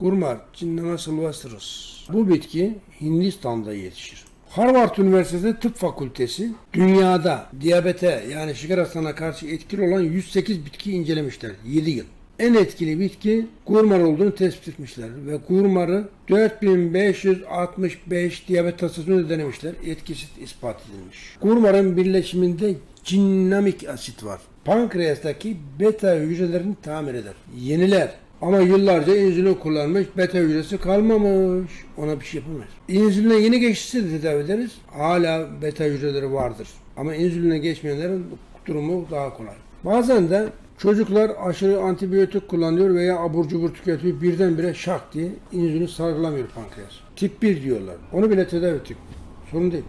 Gurmar, Cinnama sylvestris. Bu bitki Hindistan'da yetişir. Harvard Üniversitesi Tıp Fakültesi dünyada diyabete yani şeker hastalığına karşı etkili olan 108 bitki incelemişler 7 yıl. En etkili bitki gurmar olduğunu tespit etmişler ve gurmarı 4565 diyabet hastasında denemişler. Etkisi ispat edilmiş. Gurmarın birleşiminde cinnamik asit var. Pankreastaki beta hücrelerini tamir eder. Yeniler. Ama yıllarca insülin kullanmış, beta hücresi kalmamış. Ona bir şey yapamaz. İnsüline yeni geçişse de tedavi ederiz. Hala beta hücreleri vardır. Ama insüline geçmeyenlerin durumu daha kolay. Bazen de çocuklar aşırı antibiyotik kullanıyor veya abur cubur tüketiyor. Birdenbire şak diye insülin salgılamıyor pankreas. Tip 1 diyorlar. Onu bile tedavi ettik. Sorun değil.